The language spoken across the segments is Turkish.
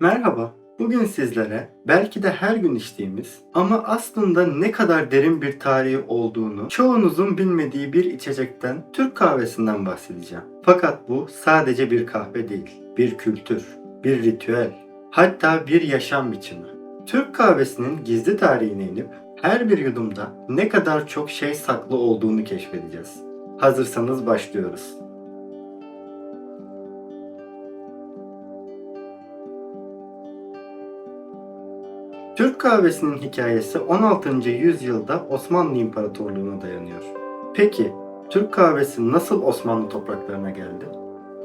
Merhaba. Bugün sizlere belki de her gün içtiğimiz ama aslında ne kadar derin bir tarihi olduğunu çoğunuzun bilmediği bir içecekten Türk kahvesinden bahsedeceğim. Fakat bu sadece bir kahve değil, bir kültür, bir ritüel, hatta bir yaşam biçimi. Türk kahvesinin gizli tarihine inip her bir yudumda ne kadar çok şey saklı olduğunu keşfedeceğiz. Hazırsanız başlıyoruz. Türk kahvesinin hikayesi 16. yüzyılda Osmanlı İmparatorluğu'na dayanıyor. Peki Türk kahvesi nasıl Osmanlı topraklarına geldi?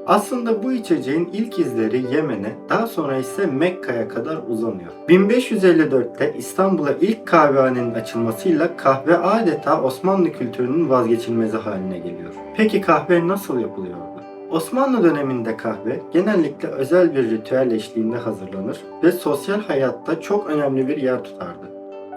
Aslında bu içeceğin ilk izleri Yemen'e, daha sonra ise Mekka'ya kadar uzanıyor. 1554'te İstanbul'a ilk kahvehanenin açılmasıyla kahve adeta Osmanlı kültürünün vazgeçilmezi haline geliyor. Peki kahve nasıl yapılıyordu? Osmanlı döneminde kahve genellikle özel bir ritüel eşliğinde hazırlanır ve sosyal hayatta çok önemli bir yer tutardı.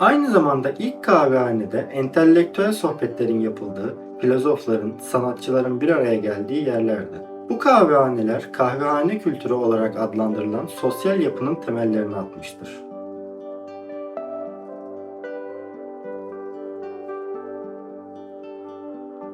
Aynı zamanda ilk kahvehanede entelektüel sohbetlerin yapıldığı, filozofların, sanatçıların bir araya geldiği yerlerdi. Bu kahvehaneler kahvehane kültürü olarak adlandırılan sosyal yapının temellerini atmıştır.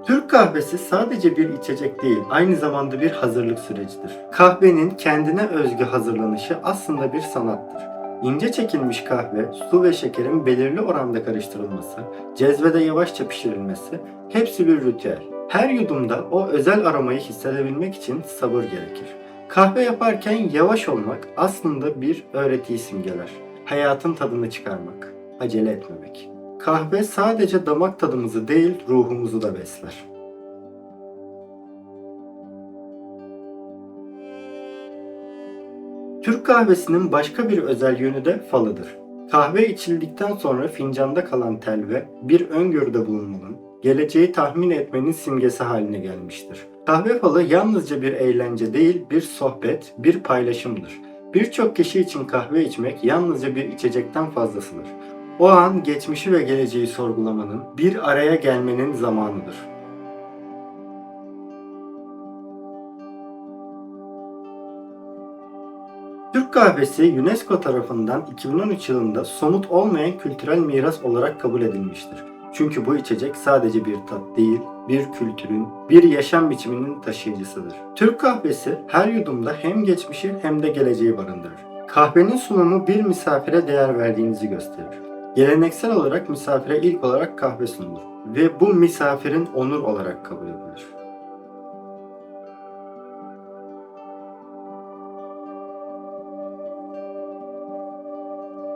Türk kahvesi sadece bir içecek değil, aynı zamanda bir hazırlık sürecidir. Kahvenin kendine özgü hazırlanışı aslında bir sanattır. İnce çekilmiş kahve, su ve şekerin belirli oranda karıştırılması, cezvede yavaşça pişirilmesi hepsi bir ritüel. Her yudumda o özel aromayı hissedebilmek için sabır gerekir. Kahve yaparken yavaş olmak aslında bir öğretiyi simgeler. Hayatın tadını çıkarmak, acele etmemek. Kahve sadece damak tadımızı değil, ruhumuzu da besler. Türk kahvesinin başka bir özel yönü de falıdır. Kahve içildikten sonra fincanda kalan telve bir öngörüde bulunmanın, geleceği tahmin etmenin simgesi haline gelmiştir. Kahve falı yalnızca bir eğlence değil, bir sohbet, bir paylaşımdır. Birçok kişi için kahve içmek yalnızca bir içecekten fazlasıdır. O an geçmişi ve geleceği sorgulamanın, bir araya gelmenin zamanıdır. Türk kahvesi UNESCO tarafından 2013 yılında somut olmayan kültürel miras olarak kabul edilmiştir. Çünkü bu içecek sadece bir tat değil, bir kültürün, bir yaşam biçiminin taşıyıcısıdır. Türk kahvesi her yudumda hem geçmişi hem de geleceği barındırır. Kahvenin sunumu bir misafire değer verdiğinizi gösterir. Geleneksel olarak misafire ilk olarak kahve sunulur ve bu misafirin onur olarak kabul edilir.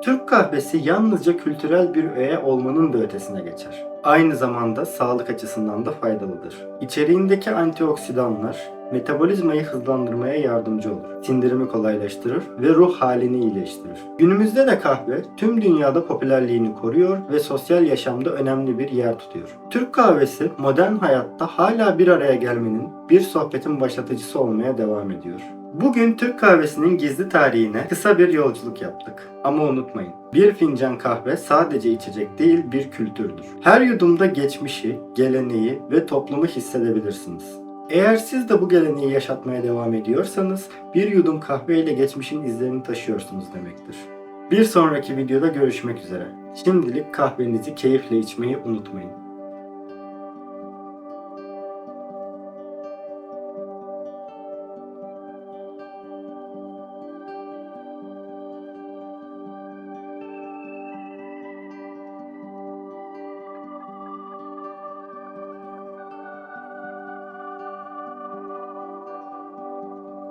Türk kahvesi yalnızca kültürel bir öğe olmanın da ötesine geçer. Aynı zamanda sağlık açısından da faydalıdır. İçeriğindeki antioksidanlar metabolizmayı hızlandırmaya yardımcı olur. Sindirimi kolaylaştırır ve ruh halini iyileştirir. Günümüzde de kahve tüm dünyada popülerliğini koruyor ve sosyal yaşamda önemli bir yer tutuyor. Türk kahvesi modern hayatta hala bir araya gelmenin, bir sohbetin başlatıcısı olmaya devam ediyor. Bugün Türk kahvesinin gizli tarihine kısa bir yolculuk yaptık. Ama unutmayın, bir fincan kahve sadece içecek değil bir kültürdür. Her yudumda geçmişi, geleneği ve toplumu hissedebilirsiniz. Eğer siz de bu geleneği yaşatmaya devam ediyorsanız bir yudum kahve ile geçmişin izlerini taşıyorsunuz demektir. Bir sonraki videoda görüşmek üzere. Şimdilik kahvenizi keyifle içmeyi unutmayın.